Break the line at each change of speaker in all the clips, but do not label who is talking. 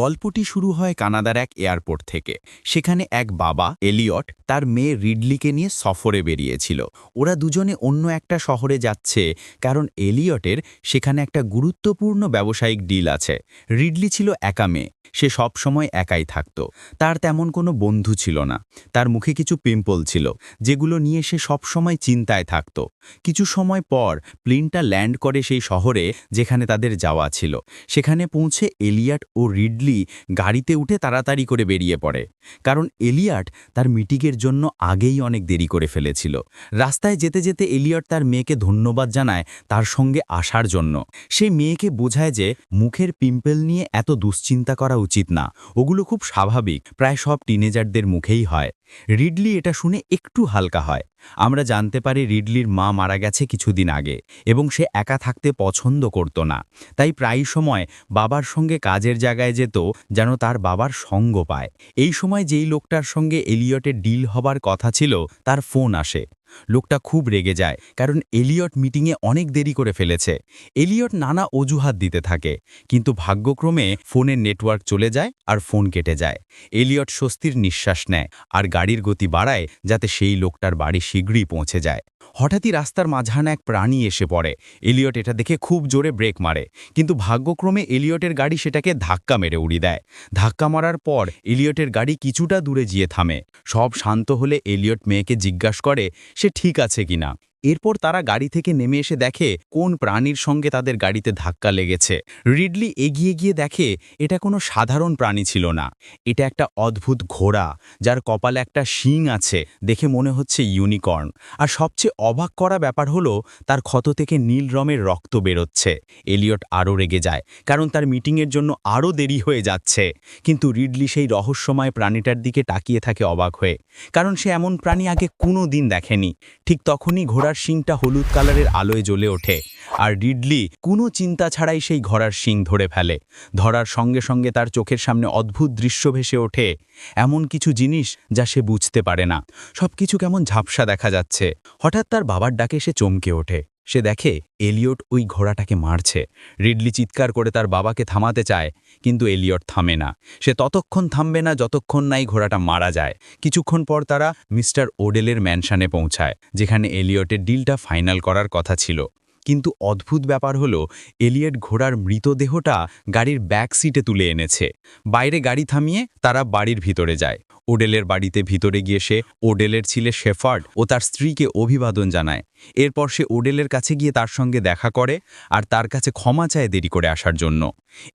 গল্পটি শুরু হয় কানাডার এক এয়ারপোর্ট থেকে। সেখানে এক বাবা, এলিয়ট, তার মেয়ে রিডলিকে নিয়ে সফরে বেরিয়েছিল। ওরা দুজনে অন্য একটা শহরে যাচ্ছে কারণ এলিয়টের সেখানে একটা গুরুত্বপূর্ণ ব্যবসায়িক ডিল আছে। রিডলি ছিল একা মেয়ে। সে সব সময় একাই থাকত। তার তেমন কোনো বন্ধু ছিল না। তার মুখে কিছু পিম্পল ছিল, যেগুলো নিয়ে সে সব সময় চিন্তায় থাকত। কিছু সময় পর প্লেনটা ল্যান্ড করে সেই শহরে যেখানে তাদের যাওয়া ছিল। সেখানে পৌঁছে এলিয়াট ও রিডলি গাড়িতে উঠে তাড়াতাড়ি করে বেরিয়ে পড়ে। কারণ এলিয়াট তার মিটিংয়ের জন্য আগেই অনেক দেরি করে ফেলেছিল। রাস্তায় যেতে যেতে এলিয়ট তার মেয়েকে ধন্যবাদ জানায় তার সঙ্গে আসার জন্য। সে মেয়েকে বোঝায় যে মুখের পিম্পল নিয়ে এত দুশ্চিন্তা করা উচিত না। ওগুলো খুব স্বাভাবিক, প্রায় সব টিনেজারদের মুখেই হয়। রিডলি এটা শুনে একটু হালকা হয়। আমরা জানতে পারি রিডলির মা মারা গেছে কিছুদিন আগে এবং সে একা থাকতে পছন্দ করত না। তাই প্রায় সময় বাবার সঙ্গে কাজের জায়গায় যেত যেন তার বাবার সঙ্গ পায়। এই সময় যেই লোকটার সঙ্গে এলিয়টের ডিল হবার কথা ছিল, তার ফোন আসে। লোকটা খুব রেগে যায়, কারণ এলিয়ট মিটিংয়ে অনেক দেরি করে ফেলেছে। এলিয়ট নানা অজুহাত দিতে থাকে, কিন্তু ভাগ্যক্রমে ফোনের নেটওয়ার্ক চলে যায় আর ফোন কেটে যায়। এলিয়ট স্বস্তির নিঃশ্বাস নেয় আর গাড়ির গতি বাড়ায় যাতে সেই লোকটার বাড়ি শীঘ্রই পৌঁছে যায়। হঠাৎই রাস্তার মাঝখানে এক প্রাণী এসে পড়ে। এলিয়ট এটা দেখে খুব জোরে ব্রেক মারে। কিন্তু ভাগ্যক্রমে এলিয়টের গাড়ি সেটাকে ধাক্কা মেরে উড়ি দেয়। ধাক্কা মারার পর এলিয়টের গাড়ি কিছুটা দূরে গিয়ে থামে। সব শান্ত হলে এলিয়ট মেয়েকে জিজ্ঞাসা করে, সে ঠিক আছে কিনা? এরপর তারা গাড়ি থেকে নেমে এসে দেখে কোন প্রাণীর সঙ্গে তাদের গাড়িতে ধাক্কা লেগেছে। রিডলি এগিয়ে গিয়ে দেখে এটা কোনো সাধারণ প্রাণী ছিল না। এটা একটা অদ্ভুত ঘোড়া, যার কপালে একটা শিং আছে, দেখে মনে হচ্ছে ইউনিকর্ন। আর সবচেয়ে অবাক করা ব্যাপার হলো, তার ক্ষত থেকে নীল রমের রক্ত বেরোচ্ছে। এলিয়ট আরও রেগে যায়, কারণ তার মিটিংয়ের জন্য আরও দেরি হয়ে যাচ্ছে। কিন্তু রিডলি সেই রহস্যময় প্রাণীটার দিকে তাকিয়ে থাকে অবাক হয়ে, কারণ সে এমন প্রাণী আগে কোনো দিন দেখেনি। ঠিক তখনই ঘোড়ার শিংটা হলুদ কালারের আলোয় জ্বলে ওঠে, আর রিডলি কোনো চিন্তা ছাড়াই সেই ঘোড়ার শিং ধরে ফেলে। ধরার সঙ্গে সঙ্গে তার চোখের সামনে অদ্ভুত দৃশ্য ভেসে ওঠে, এমন কিছু জিনিস যা সে বুঝতে পারে না। সব কিছু কেমন ঝাপসা দেখা যাচ্ছে। হঠাৎ তার বাবার ডাকে সে চমকে ওঠে। সে দেখে এলিয়ট ওই ঘোড়াটাকে মারছে। রিডলি চিৎকার করে তার বাবাকে থামাতে চায়, কিন্তু এলিয়ট থামে না। সে ততক্ষণ থামবে না যতক্ষণ নাই ঘোড়াটা মারা যায়। কিছুক্ষণ পর তারা মিস্টার ওডেলের ম্যানশানে পৌঁছায়, যেখানে এলিয়টের ডিলটা ফাইনাল করার কথা ছিল। কিন্তু অদ্ভুত ব্যাপার হলো, এলিয়ট ঘোড়ার মৃতদেহটা গাড়ির ব্যাক সিটে তুলে এনেছে। বাইরে গাড়ি থামিয়ে তারা বাড়ির ভিতরে যায়। ওডেলের বাড়িতে ভিতরে গিয়ে সে ওডেলের ছিলে শেফার্ড ও তার স্ত্রীকে অভিবাদন জানায়। এরপর সে ওডেলের কাছে গিয়ে তার সঙ্গে দেখা করে আর তার কাছে ক্ষমা চায় দেরি করে আসার জন্য।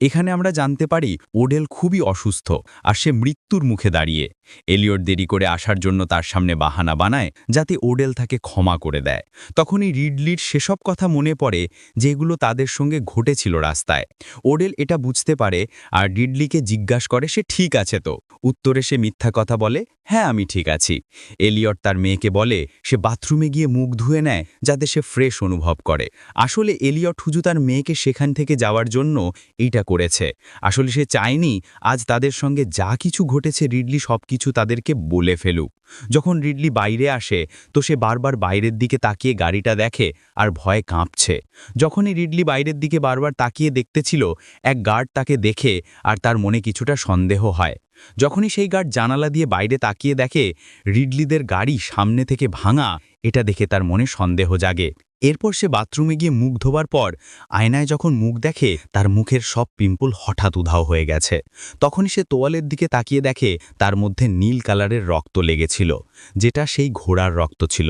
এখানে আমরা জানতে পারি ওডেল খুবই অসুস্থ আর সে মৃত্যুর মুখে দাঁড়িয়ে। এলিয়ট দেরি করে আসার জন্য তার সামনে বাহানা বানায় যাতে ওডেল তাকে ক্ষমা করে দেয়। তখনই রিডলির সেসব কথা মনে পড়ে যেগুলো তাদের সঙ্গে ঘটেছিল রাস্তায়। ওডেল এটা বুঝতে পারে আর রিডলিকে জিজ্ঞাসা করে সে ঠিক আছে তো। উত্তরে সে মিথ্যা কথা বলে হ্যাঁ আমি ঠিক আছি। এলিয়ট তার মেয়েকে বলে, সে বাথরুমে গিয়ে মুখ ধুয়ে নেয় যাতে সে ফ্রেশ অনুভব করে। আসলে এলিয়ট হুজু তার মেয়েকে সেখান থেকে যাওয়ার জন্য এইটা করেছে। আসলে সে চায়নি আজ তাদের সঙ্গে যা কিছু ঘটেছে রিডলি সব কিছু তাদেরকে বলে ফেলুক। যখন রিডলি বাইরে আসে, তো সে বারবার বাইরের দিকে তাকিয়ে গাড়িটা দেখে আর ভয়ে কাঁপছে। যখনই রিডলি বাইরের দিকে বারবার তাকিয়ে দেখতেছিল, এক গার্ড তাকে দেখে আর তার মনে কিছুটা সন্দেহ হয়। যখনই সেই গার্ড জানালা দিয়ে বাইরে তাকিয়ে দেখে রিডলিদের গাড়ি সামনে থেকে ভাঙা, এটা দেখে তার মনে সন্দেহ জাগে। এরপর সে বাথরুমে গিয়ে মুখ ধোবার পর আয়নায় যখন মুখ দেখে, তার মুখের সব পিম্পল হঠাৎ উধাও হয়ে গেছে। তখনই সে তোয়ালের দিকে তাকিয়ে দেখে, তার মধ্যে নীল কালারের রক্ত লেগেছিল, যেটা সেই ঘোড়ার রক্ত ছিল।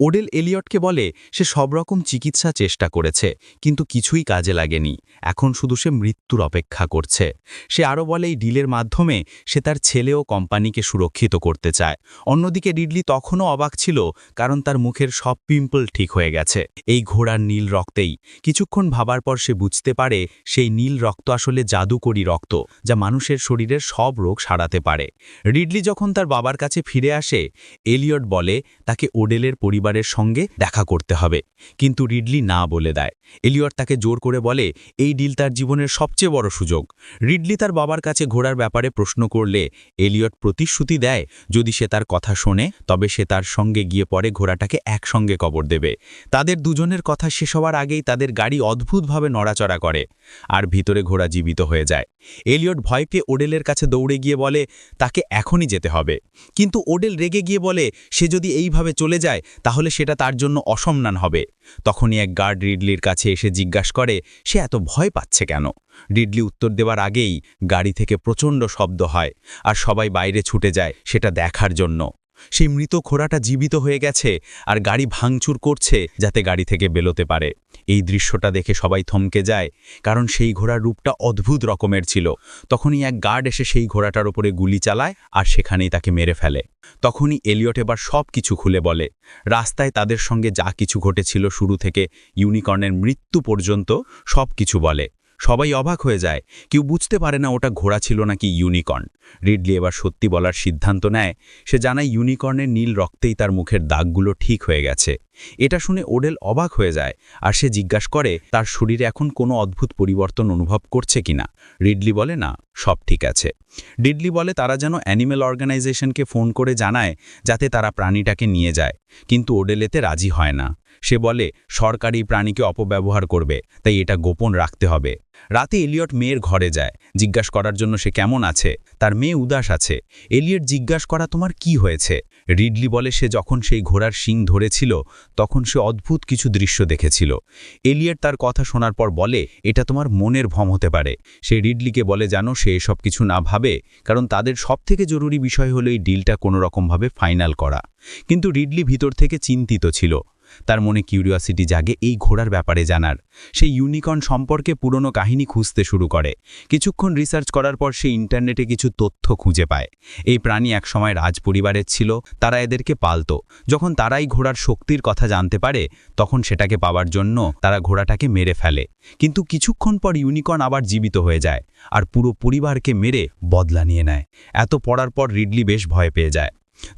ওডেল এলিয়টকে বলে, সে সব রকম চিকিৎসা চেষ্টা করেছে, কিন্তু কিছুই কাজে লাগেনি। এখন শুধু সে মৃত্যুর অপেক্ষা করছে। সে আরও বলে, এই ডিলের মাধ্যমে সে তার ছেলে ও কোম্পানিকে সুরক্ষিত করতে চায়। অন্যদিকে ডিডলি তখনও অবাক ছিল, কারণ তার মুখের সব পিম্পল ঠিক হয়ে গেছে। এই ঘোড়ার নীল রক্তেই। কিছুক্ষণ ভাবার পর সে বুঝতে পারে, সেই নীল রক্ত আসলে জাদুকরি রক্ত, যা মানুষের শরীরের সব রোগ সারাতে পারে। রিডলি যখন তার বাবার কাছে ফিরে আসে, এলিয়ট বলে, তাকে ওডেলের পরিবারের সঙ্গে দেখা করতে হবে। কিন্তু রিডলি না বলে দেয়। এলিয়ট তাকে জোর করে বলে, এই ডিল তার জীবনের সবচেয়ে বড় সুযোগ। রিডলি তার বাবার কাছে ঘোড়ার ব্যাপারে প্রশ্ন করলে, এলিয়ট প্রতিশ্রুতি দেয়, যদি সে তার কথা শোনে, তবে সে তার সঙ্গে গিয়ে পরে ঘোড়াটাকে একসঙ্গে কবর দেবে। তাদের
তাদের দুজনের কথা শেষ হওয়ার আগেই তাদের গাড়ি অদ্ভুতভাবে নড়াচড়া করে আর ভিতরে ঘোড়া জীবিত হয়ে যায়। এলিয়ট ভয় পেয়ে ওডেলের কাছে দৌড়ে গিয়ে বলে, তাকে এখনই যেতে হবে। কিন্তু ওডেল রেগে গিয়ে বলে, সে যদি এইভাবে চলে যায়, তাহলে সেটা তার জন্য অসম্মান হবে। তখনই এক গার্ড রিডলির কাছে এসে জিজ্ঞাসা করে, সে এত ভয় পাচ্ছে কেন? রিডলি উত্তর দেওয়ার আগেই গাড়ি থেকে প্রচণ্ড শব্দ হয় আর সবাই বাইরে ছুটে যায় সেটা দেখার জন্য। সেই মৃত ঘোড়াটা জীবিত হয়ে গেছে আর গাড়ি ভাঙচুর করছে যাতে গাড়ি থেকে বেরোতে পারে। এই দৃশ্যটা দেখে সবাই থমকে যায়, কারণ সেই ঘোড়ার রূপটা অদ্ভুত রকমের ছিল। তখনই এক গার্ড এসে সেই ঘোড়াটার ওপরে গুলি চালায় আর সেখানেই তাকে মেরে ফেলে। তখনই এলিয়ট এবার সব কিছু খুলে বলে, রাস্তায় তাদের সঙ্গে যা কিছু ঘটেছিল শুরু থেকে ইউনিকর্নের মৃত্যু পর্যন্ত সব কিছু বলে। সবাই অবাক হয়ে যায়। কেউ বুঝতে পারে না ওটা ঘোড়া ছিল নাকি ইউনিকর্ন। রিডলি এবার সত্যি বলার সিদ্ধান্ত নেয়, সে জানায় ইউনিকর্নের নীল রক্তেই তার মুখের দাগগুলো ঠিক হয়ে গেছে। এটা শুনে ওডেল অবাক হয়ে যায় আর সে জিজ্ঞাসা করে, তার শরীরে এখন কোনো অদ্ভুত পরিবর্তন অনুভব করছে কিনা? রিডলি বলে, না, সব ঠিক আছে। ডিডলি বলে, তারা যেন অ্যানিমেল অর্গানাইজেশনকে ফোন করে জানায় যাতে তারা প্রাণীটাকে নিয়ে যায়, কিন্তু ওডেলেতে রাজি হয় না। সে বলে, সরকারি প্রাণীকে অপব্যবহার করবে, তাই এটা গোপন রাখতে হবে। রাতে এলিয়ট মেয়ের ঘরে যায়, জিজ্ঞাসা করার জন্য সে কেমন আছে, তার মেয়ে উদাস আছে। এলিয়ট জিজ্ঞাসা করা তোমার কি হয়েছে? রিডলি বলে সে যখন সেই ঘোড়ার শিং ধরেছিল, তখন সে অদ্ভুত কিছু দৃশ্য দেখেছিল। এলিয়ট তার কথা শোনার পর বলে, এটা তোমার মনের ভ্রম হতে পারে। সে রিডলিকে বলে, জানো, সে এসব কিছু না ভাবে, কারণ তাদের সবথেকে জরুরি বিষয় হলো এই ডিলটা কোনোরকমভাবে ফাইনাল করা। কিন্তু রিডলি ভিতর থেকে চিন্তিত ছিল। তার মনে কিউরিয়াসিটি জাগে এই ঘোড়ার ব্যাপারে জানার। সেই ইউনিকর্ন সম্পর্কে পুরনো কাহিনী খুঁজতে শুরু করে। কিছুক্ষণ রিসার্চ করার পর সে ইন্টারনেটে কিছু তথ্য খুঁজে পায়। এই প্রাণী একসময় রাজ পরিবারের ছিল, তারা এদেরকে পালত। যখন তারাই ঘোড়ার শক্তির কথা জানতে পারে, তখন সেটাকে পাওয়ার জন্য তারা ঘোড়াটাকে মেরে ফেলে। কিন্তু কিছুক্ষণ পর ইউনিকর্ন আবার জীবিত হয়ে যায়, আর পুরো পরিবারকে মেরে বদলা নিয়ে নেয়। এত পড়ার পর রিডলি বেশ ভয় পেয়ে যায়।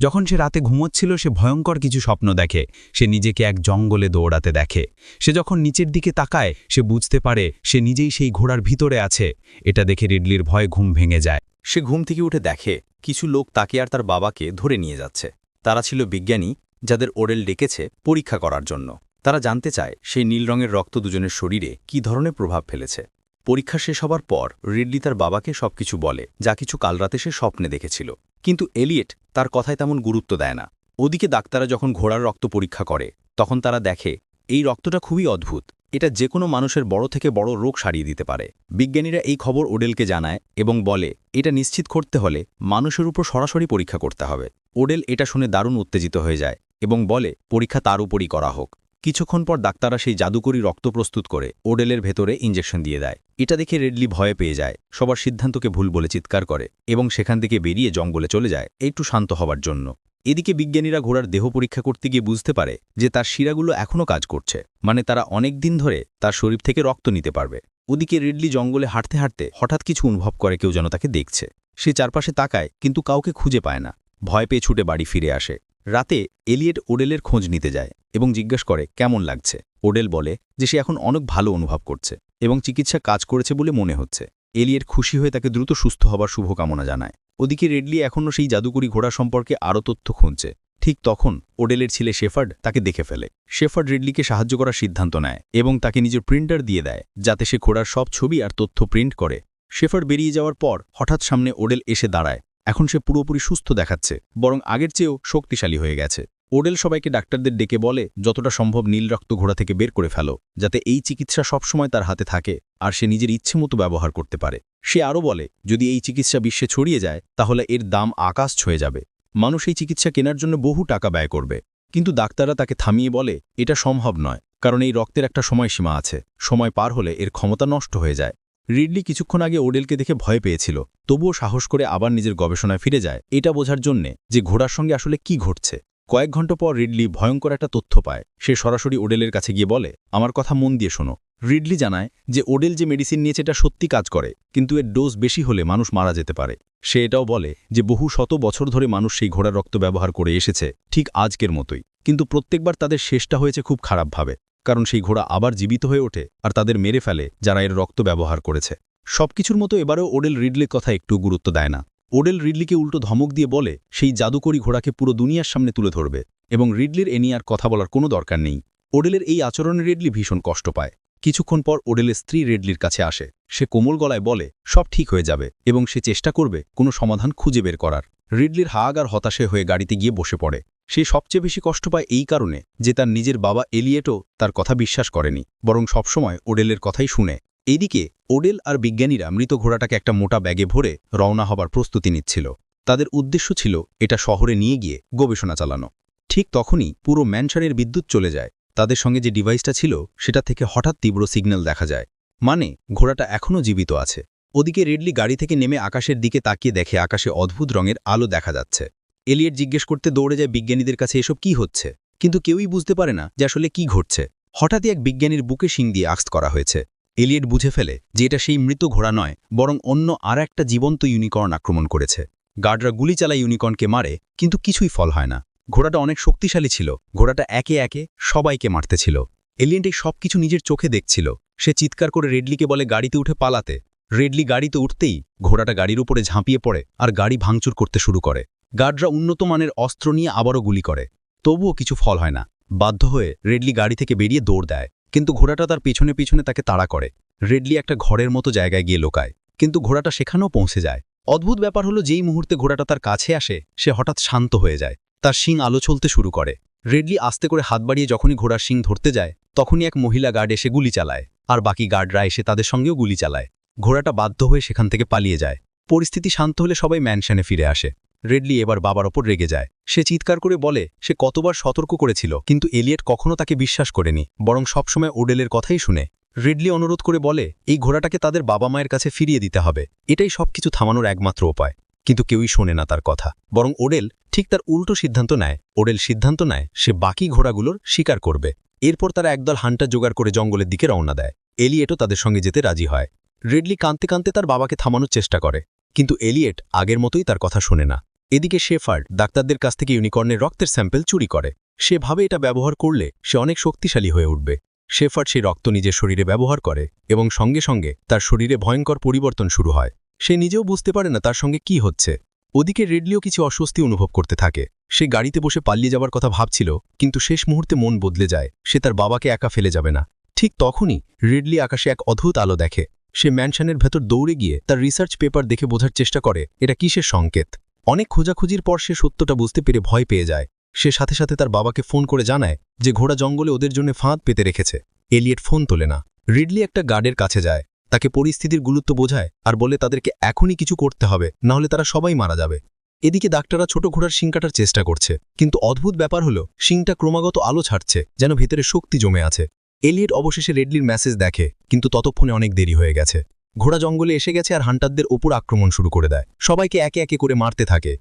যখন সে রাতে ঘুমোচ্ছিল, সে ভয়ঙ্কর কিছু স্বপ্ন দেখে। সে নিজেকে এক জঙ্গলে দৌড়াতে দেখে। সে যখন নিচের দিকে তাকায়, সে বুঝতে পারে সে নিজেই সেই ঘোড়ার ভিতরে আছে। এটা দেখে রিডলির ভয় ঘুম ভেঙে যায়।
সে ঘুম থেকে উঠে দেখে, কিছু লোক তাকে আর তার বাবাকে ধরে নিয়ে যাচ্ছে। তারা ছিল বিজ্ঞানী, যাদের ওরেল ডেকেছে পরীক্ষা করার জন্য। তারা জানতে চায়, সেই নীল রঙের রক্ত দুজনের শরীরে কী ধরনের প্রভাব ফেলেছে। পরীক্ষা শেষ হবার পর, রিডলি তার বাবাকে সবকিছু বলে, যা কিছু কাল রাতে সে স্বপ্নে দেখেছিল। কিন্তু এলিয়েট তার কথায় তেমন গুরুত্ব দেয় না। ওদিকে ডাক্তাররা যখন ঘোড়ার রক্ত পরীক্ষা করে, তখন তারা দেখে, এই রক্তটা খুবই অদ্ভুত। এটা যে কোনো মানুষের বড় থেকে বড় রোগ সারিয়ে দিতে পারে। বিজ্ঞানীরা এই খবর ওডেলকে জানায় এবং বলে, এটা নিশ্চিত করতে হলে মানুষের উপর সরাসরি পরীক্ষা করতে হবে। ওডেল এটা শুনে দারুণ উত্তেজিত হয়ে যায় এবং বলে, পরীক্ষা তার উপরই করা হোক। কিছুক্ষণ পর ডাক্তাররা সেই জাদুকরি রক্ত প্রস্তুত করে ওডেলের ভেতরে ইঞ্জেকশন দিয়ে দেয়। এটা দেখে রেডলি ভয়ে পেয়ে যায়, সবার সিদ্ধান্তকে ভুল বলে চিৎকার করে এবং সেখান থেকে বেরিয়ে জঙ্গলে চলে যায়, একটু শান্ত হবার জন্য। এদিকে বিজ্ঞানীরা ঘোড়ার দেহ পরীক্ষা করতে গিয়ে বুঝতে পারে যে তার শিরাগুলো এখনও কাজ করছে মানে তারা অনেক দিন ধরে তার শরীর থেকে রক্ত নিতে পারবে। ওদিকে রিডলি জঙ্গলে হাঁটতে হাঁটতে হঠাৎ কিছু অনুভব করে কেউ যেন তাকে দেখছে। সে চারপাশে তাকায়, কিন্তু কাউকে খুঁজে পায় না। ভয় পেয়ে ছুটে বাড়ি ফিরে আসে। রাতে এলিয়েট ওডেলের খোঁজ নিতে যায় এবং জিজ্ঞেস করে, কেমন লাগছে? ওডেল বলে যে সে এখন অনেক ভালো অনুভব করছে এবং চিকিৎসা কাজ করেছে বলে মনে হচ্ছে। এলিয়েট খুশি হয়ে তাকে দ্রুত সুস্থ হবার শুভকামনা জানায়। ওদিকে রেডলি এখনও সেই জাদুকরি ঘোড়া সম্পর্কে আরও তথ্য খুঁজছে। ঠিক তখন ওডেলের ছেলে শেফার্ড তাকে দেখে ফেলে। শেফার্ড রেডলিকে সাহায্য করার সিদ্ধান্ত নেয় এবং তাকে নিজের প্রিন্টার দিয়ে দেয়, যাতে সে ঘোড়ার সব ছবি আর তথ্য প্রিন্ট করে। শেফার্ড বেরিয়ে যাওয়ার পর হঠাৎ সামনে ওডেল এসে দাঁড়ায় এখন সে পুরোপুরি সুস্থ দেখাচ্ছে, বরং আগের চেয়েও শক্তিশালী হয়ে গেছে। ওডেল সবাইকে ডাক্তারদের ডেকে বলে, যতটা সম্ভব নীল রক্ত ঘোড়া থেকে বের করে ফেলো, যাতে এই চিকিৎসা সবসময় তার হাতে থাকে, আর সে নিজের ইচ্ছে মতো ব্যবহার করতে পারে। সে আরও বলে, যদি এই চিকিৎসা বিশ্বে ছড়িয়ে যায়, তাহলে এর দাম আকাশ ছুঁয়ে যাবে। মানুষ এই চিকিৎসা কেনার জন্য বহু টাকা ব্যয় করবে। কিন্তু ডাক্তাররা তাকে থামিয়ে বলে, এটা সম্ভব নয়, কারণ এই রক্তের একটা সময়সীমা আছে। সময় পার হলে এর ক্ষমতা নষ্ট হয়ে যায়। রিডলি কিছুক্ষণ আগে ওডেলকে দেখে ভয় পেয়েছিল, তবুও সাহস করে আবার নিজের গবেষণায় ফিরে যায়। এটা বোঝার জন্যে যে ঘোড়ার সঙ্গে আসলে কি ঘটছে। কয়েক ঘণ্টা পর রিডলি ভয়ঙ্কর একটা তথ্য পায়। সে সরাসরি ওডেলের কাছে গিয়ে বলে, আমার কথা মন দিয়ে শোনো। রিডলি জানায় যে ওডেল যে মেডিসিন নিয়েছে এটা সত্যি কাজ করে, কিন্তু এর ডোজ বেশি হলে মানুষ মারা যেতে পারে। সে এটাও বলে যে বহু শত বছর ধরে মানুষ সেই ঘোড়ার রক্ত ব্যবহার করে এসেছে, ঠিক আজকের মতোই। কিন্তু প্রত্যেকবার তাদের শেষটা হয়েছে খুব খারাপভাবে। কারণ সেই ঘোড়া আবার জীবিত হয়ে ওঠে আর তাদের মেরে ফেলে যারা এর রক্ত ব্যবহার করেছে। সবকিছুর মতো এবারও ওডেল রিডলির কথা একটু গুরুত্ব দেয় না। ওডেল রিডলিকে উল্টো ধমক দিয়ে বলে, সেই জাদুকরি ঘোড়াকে পুরো দুনিয়ার সামনে তুলে ধরবে এবং রিডলির এ নিয়ে আর কথা বলার কোনো দরকার নেই। ওডেলের এই আচরণে রেডলি ভীষণ কষ্ট পায়। কিছুক্ষণ পর ওডেলের স্ত্রী রেডলির কাছে আসে। সে কোমল গলায় বলে, সব ঠিক হয়ে যাবে এবং সে চেষ্টা করবে কোনো সমাধান খুঁজে বের করার। রিডলির হাগ আর হতাশে হয়ে গাড়িতে গিয়ে বসে পড়ে। সে সবচেয়ে বেশি কষ্ট পায় এই কারণে যে তার নিজের বাবা এলিয়েটও তার কথা বিশ্বাস করেনি, বরং সবসময় ওডেলের কথাই শুনে। এদিকে, ওডেল আর বিজ্ঞানীরা মৃত ঘোড়াটাকে একটা মোটা ব্যাগে ভরে রওনা হবার প্রস্তুতি নিচ্ছিল। তাদের উদ্দেশ্য ছিল এটা শহরে নিয়ে গিয়ে গবেষণা চালানো। ঠিক তখনই পুরো ম্যানশনের বিদ্যুৎ চলে যায়। তাদের সঙ্গে যে ডিভাইসটা ছিল, সেটা থেকে হঠাৎ তীব্র সিগন্যাল দেখা যায়। মানে ঘোড়াটা এখনও জীবিত আছে। ওদিকে রেডলি গাড়ি থেকে নেমে আকাশের দিকে তাকিয়ে দেখে আকাশে অদ্ভুত রঙের আলো দেখা যাচ্ছে। এলিয়েট জিজ্ঞেস করতে দৌড়ে যায় বিজ্ঞানীদের কাছে এসব কি হচ্ছে। কিন্তু কেউই বুঝতে পারে না যে আসলে কি ঘটছে। হঠাৎই এক বিজ্ঞানীর বুকে শিং দিয়ে আক্স করা হয়েছে। এলিয়েট বুঝে ফেলে যে এটা সেই মৃত ঘোড়া নয়, বরং অন্য আর একটা জীবন্ত ইউনিকর্ন আক্রমণ করেছে। গার্ডরা গুলি চালায় ইউনিকর্নকে মারে, কিন্তু কিছুই ফল হয় না। ঘোড়াটা অনেক শক্তিশালী ছিল, ঘোড়াটা একে একে সবাইকে মারতেছিল এলিয়েন্ট এই সব কিছু নিজের চোখে দেখছিল। সে চিৎকার করে রেডলিকে বলে, গাড়িতে উঠে পালাতে। রেডলি গাড়িতে উঠতেই ঘোড়াটা গাড়ির উপরে ঝাঁপিয়ে পড়ে আর গাড়ি ভাঙচুর করতে শুরু করে। গার্ডরা উন্নত মানের অস্ত্র নিয়ে আবারও গুলি করে। তবুও কিছু ফল হয় না। বাধ্য হয়ে রেডলি গাড়ি থেকে বেরিয়ে দৌড় দেয়। কিন্তু ঘোড়াটা তার পিছনে পিছনে তাকে তাড়া করে। রেডলি একটা ঘরের মতো জায়গায় গিয়ে লোকায়। কিন্তু ঘোড়াটা সেখানেও পৌঁছে যায়। অদ্ভুত ব্যাপার হলো যেই মুহূর্তে ঘোড়াটা তার কাছে আসে, সে হঠাৎ শান্ত হয়ে যায়। তার শিং আলো চলতে শুরু করে। রেডলি আস্তে করে হাত বাড়িয়ে যখনই ঘোড়ার শিং ধরতে যায়, তখনই এক মহিলা গার্ড এসে গুলি চালায়। আর বাকি গার্ডরা এসে তাদের সঙ্গেও গুলি চালায়। ঘোড়াটা বাধ্য হয়ে সেখান থেকে পালিয়ে যায়। পরিস্থিতি শান্ত হলে সবাই ম্যানশনে ফিরে আসে। রেডলি এবার বাবার ওপর রেগে যায়। সে চিৎকার করে বলে, সে কতবার সতর্ক করেছিল, কিন্তু এলিয়েট কখনো তাকে বিশ্বাস করেনি, বরং সবসময় ওডেলের কথাই শুনে। রেডলি অনুরোধ করে বলে, এই ঘোড়াটাকে তাদের বাবা মায়ের কাছে ফিরিয়ে দিতে হবে। এটাই সবকিছু থামানোর একমাত্র উপায়। কিন্তু কেউই শোনে না তার কথা। বরং ওডেল ঠিক তার উল্টো সিদ্ধান্ত নেয়। ওডেল সিদ্ধান্ত নেয়, সে বাকি ঘোড়াগুলোর শিকার করবে। এরপর তারা একদল হান্টার জোগাড় করে জঙ্গলের দিকে রওনা দেয়। এলিয়েটও তাদের সঙ্গে যেতে রাজি হয়। রেডলি কাঁদতে কাঁদতে তার বাবাকে থামানোর চেষ্টা করে। কিন্তু এলিয়েট আগের মতোই তার কথা শোনে না। এদিকে শেফার্ড ডাক্তারদের কাছ থেকে ইউনিকর্নের রক্তের স্যাম্পেল চুরি করে। সে ভাবে এটা ব্যবহার করলে সে অনেক শক্তিশালী হয়ে উঠবে। শেফার্ড সেই রক্ত নিজের শরীরে ব্যবহার করে এবং সঙ্গে সঙ্গে তার শরীরে ভয়ঙ্কর পরিবর্তন শুরু হয়। সে নিজেও বুঝতে পারে না তার সঙ্গে কি হচ্ছে। ওদিকে রেডলিও কিছু অস্বস্তি অনুভব করতে থাকে। সে গাড়িতে বসে পালিয়ে যাবার কথা ভাবছিল, কিন্তু শেষ মুহূর্তে মন বদলে যায়। সে তার বাবাকে একা ফেলে যাবে না। ঠিক তখনই রেডলি আকাশে এক অদ্ভুত আলো দেখে। সে ম্যানশনের ভেতর দৌড়ে গিয়ে তার রিসার্চ পেপার দেখে বোঝার চেষ্টা করে, এটা কিসের সংকেত? অনেক খোঁজাখুঁজির পর সে সত্যটা বুঝতে পেরে ভয় পেয়ে যায়। সে সাথে সাথে তার বাবাকে ফোন করে জানায় যে ঘোড়া জঙ্গলে ওদের জন্য ফাঁদ পেতে রেখেছে। এলিয়েট ফোন তোলে না। রিডলি একটা গার্ডের কাছে যায়। তাকে পরিস্থিতির গুরুত্ব বোঝায় আর বলে তাদেরকে এখনই কিছু করতে হবে, নাহলে তারা সবাই মারা যাবে। এদিকে ডাক্তাররা ছোট ঘোড়ার শিং কাটার চেষ্টা করছে, কিন্তু অদ্ভুত ব্যাপার হলো, শিংটা ক্রমাগত আলো ছাড়ছে, যেন ভেতরে শক্তি জমে আছে। এলিয়েট অবশেষে রেডলির মেসেজ দেখে, কিন্তু ততক্ষণে অনেক দেরি হয়ে গেছে। ঘোড়া জঙ্গলে এসে গেছে আর হান্টারদের ওপর আক্রমণ শুরু করে দেয়। সবাইকে একে একে করে মারতে থাকে।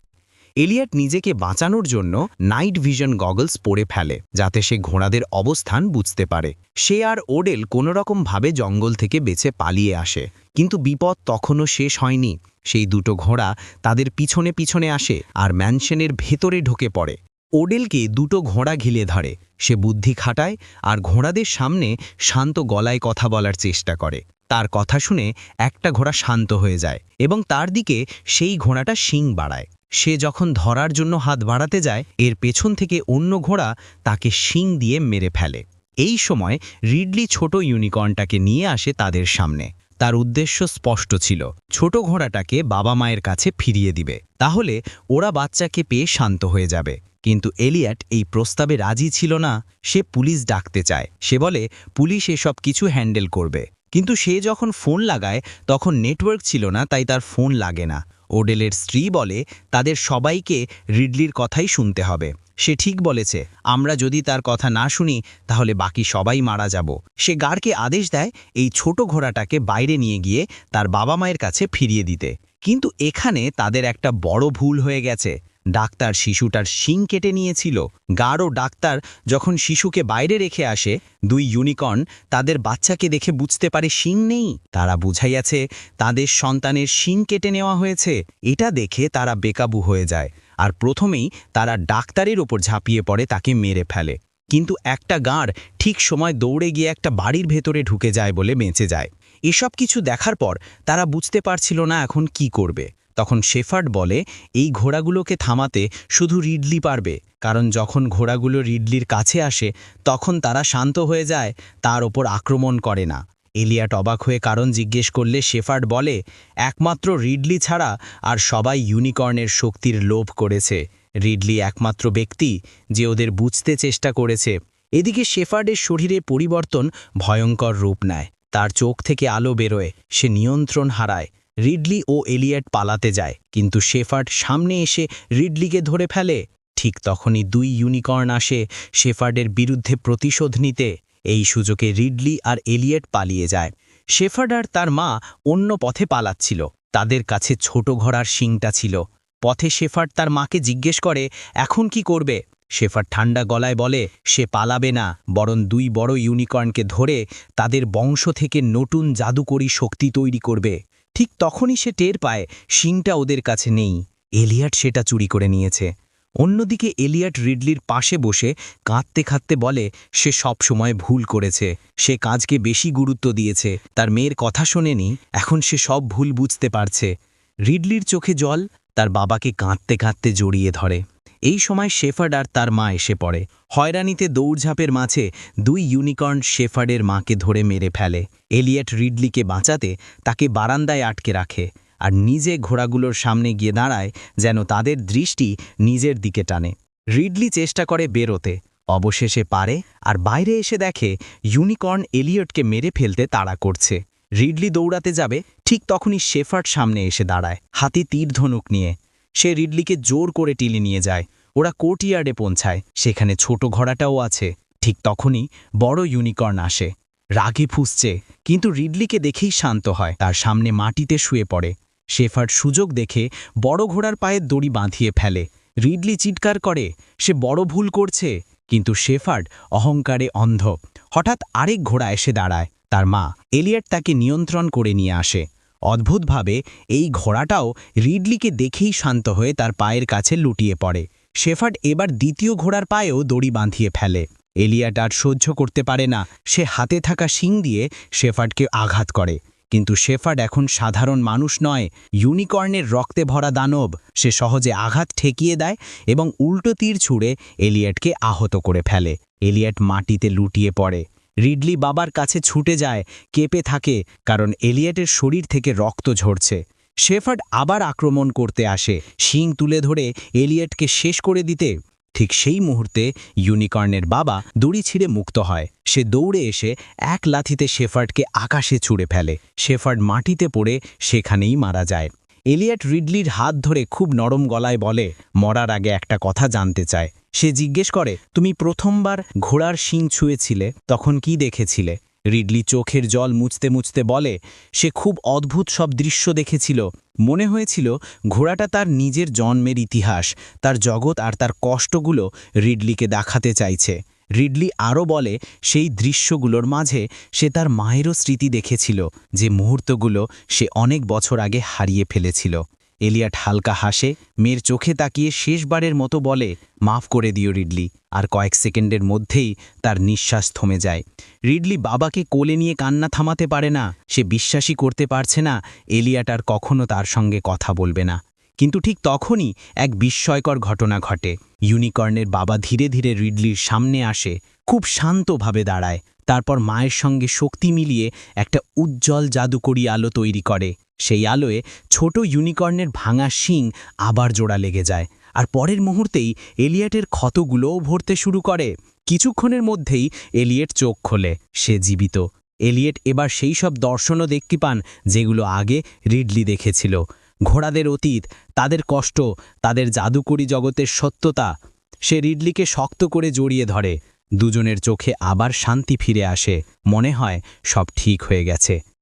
এলিয়াট নিজেকে বাঁচানোর জন্য নাইট ভিশন গগলস পরে ফেলে, যাতে সে ঘোড়াদের অবস্থান বুঝতে পারে। সে আর ওডেল কোনোরকমভাবে জঙ্গল থেকে বেঁচে পালিয়ে আসে, কিন্তু বিপদ তখনও শেষ হয়নি। সেই দুটো ঘোড়া তাদের পিছনে পিছনে আসে আর ম্যানশনের ভেতরে ঢুকে পড়ে। ওডেলকে দুটো ঘোড়া ঘিলে ধরে। সে বুদ্ধি খাটায় আর ঘোড়াদের সামনে শান্ত গলায় কথা বলার চেষ্টা করে। তার কথা শুনে একটা ঘোড়া শান্ত হয়ে যায় এবং তার দিকে সেই ঘোড়াটা শিং বাড়ায়। সে যখন ধরার জন্য হাত বাড়াতে যায়, এর পেছন থেকে অন্য ঘোড়া তাকে শিং দিয়ে মেরে ফেলে। এই সময় রিডলি ছোট ইউনিকর্নটাকে নিয়ে আসে তাদের সামনে। তার উদ্দেশ্য স্পষ্ট ছিল, ছোট ঘোড়াটাকে বাবা মায়ের কাছে ফিরিয়ে দিবে। তাহলে ওরা বাচ্চাকে পেয়ে শান্ত হয়ে যাবে। কিন্তু এলিয়াট এই প্রস্তাবে রাজি ছিল না। সে পুলিশ ডাকতে চায়। সে বলে, পুলিশ এসব কিছু হ্যান্ডেল করবে। কিন্তু সে যখন ফোন লাগায়, তখন নেটওয়ার্ক ছিল না, তাই তার ফোন লাগে না। ওডেলের স্ত্রী বলে, তাদের সবাইকে রিডলির কথাই শুনতে হবে। সে ঠিক বলেছে, আমরা যদি তার কথা না শুনি, তাহলে বাকি সবাই মারা যাব। সে গার্ডকে আদেশ দেয়, এই ছোট ঘোড়াটাকে বাইরে নিয়ে গিয়ে তার বাবা মায়ের কাছে ফিরিয়ে দিতে। কিন্তু এখানে তাদের একটা বড় ভুল হয়ে গেছে। ডাক্তার শিশুটার শিং কেটে নিয়েছিল। গাঢ় ডাক্তার যখন শিশুকে বাইরে রেখে আসে, দুই ইউনিকর্ন তাদের বাচ্চাকে দেখে বুঝতে পারে শিং নেই। তারা বুঝাইয়াছে, তাদের সন্তানের শিং কেটে নেওয়া হয়েছে। এটা দেখে তারা বেকাবু হয়ে যায় আর প্রথমেই তারা ডাক্তারের ওপর ঝাঁপিয়ে পড়ে, তাকে মেরে ফেলে। কিন্তু একটা গাঁড় ঠিক সময় দৌড়ে গিয়ে একটা বাড়ির ভেতরে ঢুকে যায় বলে বেঁচে যায়। এসব কিছু দেখার পর তারা বুঝতে পারছিল না এখন কি করবে। তখন শেফার্ড বলে, এই ঘোড়াগুলোকে থামাতে শুধু রিডলি পারবে। কারণ যখন ঘোড়াগুলো রিডলির কাছে আসে, তখন তারা শান্ত হয়ে যায়, তার ওপর আক্রমণ করে না। এলিয়াট অবাক হয়ে কারণ জিজ্ঞেস করলে শেফার্ড বলে, একমাত্র রিডলি ছাড়া আর সবাই ইউনিকর্নের শক্তির লোভ করেছে। রিডলি একমাত্র ব্যক্তি যে ওদের বুঝতে চেষ্টা করেছে। এদিকে শেফার্ডের শরীরে পরিবর্তন ভয়ঙ্কর রূপ নেয়। তার চোখ থেকে আলো বেরোয়, সে নিয়ন্ত্রণ হারায়। রিডলি ও এলিয়ট পালাতে যায়, কিন্তু শেফার্ড সামনে এসে রিডলিকে ধরে ফেলে। ঠিক তখনই দুই ইউনিকর্ন আসে শেফার্ডের বিরুদ্ধে প্রতিশোধ নিতে। এই সুযোগে রিডলি আর এলিয়ট পালিয়ে যায়। শেফার্ড আর তার মা অন্য পথে পালাচ্ছিল। তাদের কাছে ছোট ঘোড়ার শিংটা ছিল। পথে শেফার্ড তার মাকে জিজ্ঞেস করে, এখন কি করবে? শেফার্ড ঠান্ডা গলায় বলে, সে পালাবে না। বরং দুই বড় ইউনিকর্নকে ধরে তাদের বংশ থেকে নতুন জাদুকরী শক্তি তৈরি করবে। ঠিক তখনই সে টের পায় শিংটা ওদের কাছে নেই। এলিয়াট সেটা চুরি করে নিয়েছে। অন্যদিকে এলিয়াট রিডলির পাশে বসে কাঁদতে কাঁদতে বলে, সে সব সময় ভুল করেছে। সে কাজকে বেশি গুরুত্ব দিয়েছে। তার মেয়ের কথা শোনেনি, এখন সে সব ভুল বুঝতে পারছে। রিডলির চোখে জল, তার বাবাকে কাঁদতে কাঁদতে জড়িয়ে ধরে। এই সময় শেফার্ড আর তার মা এসে পড়ে। হয়রানিতে দৌড়ঝাঁপের মাঝে দুই ইউনিকর্ন শেফার্ডের মাকে ধরে মেরে ফেলে। এলিয়ট রিডলিকে বাঁচাতে তাকে বারান্দায় আটকে রাখে আর নিজে ঘোড়াগুলোর সামনে গিয়ে দাঁড়ায় যেন তাদের দৃষ্টি নিজের দিকে টানে। রিডলি চেষ্টা করে বেরোতে। অবশেষে পারে আর বাইরে এসে দেখে ইউনিকর্ন এলিয়টকে মেরে ফেলতে তাড়া করছে। রিডলি দৌড়াতে যাবে, ঠিক তখনই শেফার্ড সামনে এসে দাঁড়ায়, হাতি তীর ধনুক নিয়ে। সে রিডলিকে জোর করে টিলে নিয়ে যায়। ওরা কোর্টিয়ার্ডে পৌঁছায়। সেখানে ছোট ঘোড়াটাও আছে। ঠিক তখনই বড় ইউনিকর্ন আসে। রাগে ফুসছে, কিন্তু রিডলিকে দেখেই শান্ত হয়। তার সামনে মাটিতে শুয়ে পড়ে। শেফার্ড সুযোগ দেখে বড় ঘোড়ার পায়ের দড়ি বাঁধিয়ে ফেলে। রিডলি চিৎকার করে, সে বড় ভুল করছে। কিন্তু শেফার্ড অহংকারে অন্ধ। হঠাৎ আরেক ঘোড়া এসে দাঁড়ায়। তার মা এলিয়ট তাকে নিয়ন্ত্রণ করে নিয়ে আসে। অদ্ভুতভাবে এই ঘোড়াটাও রিডলিকে দেখেই শান্ত হয়ে তার পায়ের কাছে লুটিয়ে পড়ে। শেফার্ড এবার দ্বিতীয় ঘোড়ার পায়েও দড়ি বাঁধিয়ে ফেলে। এলিয়াট আর সহ্য করতে পারে না, সে হাতে থাকা শিং দিয়ে শেফার্ডকে আঘাত করে। কিন্তু শেফার্ড এখন সাধারণ মানুষ নয়, ইউনিকর্নের রক্তে ভরা দানব। সে সহজে আঘাত ঠেকিয়ে দেয় এবং উল্টো তীর ছুঁড়ে এলিয়টকে আহত করে ফেলে। এলিয়ট মাটিতে লুটিয়ে পড়ে। রিডলি বাবার কাছে ছুটে যায়, কেঁপে থাকে, কারণ এলিয়টের শরীর থেকে রক্ত ঝরছে। শেফার্ড আবার আক্রমণ করতে আসে, শিং তুলে ধরে এলিয়টকে শেষ করে দিতে। ঠিক সেই মুহূর্তে ইউনিকর্নের বাবা দড়ি ছিঁড়ে মুক্ত হয়। সে দৌড়ে এসে এক লাথিতে শেফার্ডকে আকাশে ছুঁড়ে ফেলে। শেফার্ড মাটিতে পড়ে সেখানেই মারা যায়। এলিয়ট রিডলির হাত ধরে খুব নরম গলায় বলে, মরার আগে একটা কথা জানতে চায়। সে জিজ্ঞেস করে, তুমি প্রথমবার ঘোড়ার শিং ছুঁয়েছিলে, তখন কি দেখেছিলে? রিডলি চোখের জল মুছতে মুছতে বলে, সে খুব অদ্ভুত সব দৃশ্য দেখেছিল। মনে হয়েছিল ঘোড়াটা তার নিজের জন্মের ইতিহাস, তার জগৎ আর তার কষ্টগুলো রিডলিকে দেখাতে চাইছে। রিডলি আরও বলে, সেই দৃশ্যগুলোর মাঝে সে তার মায়েরও স্মৃতি দেখেছিল, যে মুহূর্তগুলো সে অনেক বছর আগে হারিয়ে ফেলেছিল। এলিয়াট হালকা হাসে, মেয়ের চোখে তাকিয়ে শেষবারের মতো বলে, মাফ করে দিও রিডলি। আর কয়েক সেকেন্ডের মধ্যেই তার নিঃশ্বাস থমে যায়। রিডলি বাবাকে কোলে নিয়ে কান্না থামাতে পারে না, সে বিশ্বাসই করতে পারছে না, এলিয়াট আর কখনো তার সঙ্গে কথা বলবে না। কিন্তু ঠিক তখনই এক বিস্ময়কর ঘটনা ঘটে। ইউনিকর্নের বাবা ধীরে ধীরে রিডলির সামনে আসে, খুব শান্তভাবে দাঁড়ায়, তারপর মায়ের সঙ্গে শক্তি মিলিয়ে একটা উজ্জ্বল জাদুকরি আলো তৈরি করে। সেই আলোয় ছোট ইউনিকর্নের ভাঙা শিং আবার জোড়া লেগে যায়। আর পরের মুহূর্তেই এলিয়েটের ক্ষতগুলোও ভরতে শুরু করে। কিছুক্ষণের মধ্যেই এলিয়েট চোখ খোলে, সে জীবিত। এলিয়েট এবার সেই সব দর্শনও দেখতে পান যেগুলো আগে রিডলি দেখেছিল। ঘোড়াদের অতীত, তাদের কষ্ট, তাদের জাদুকরি জগতের সত্যতা, সে রিডলিকে শক্ত করে জড়িয়ে ধরে। দুজনের চোখে আবার শান্তি ফিরে আসে। মনে হয় সব ঠিক হয়ে গেছে।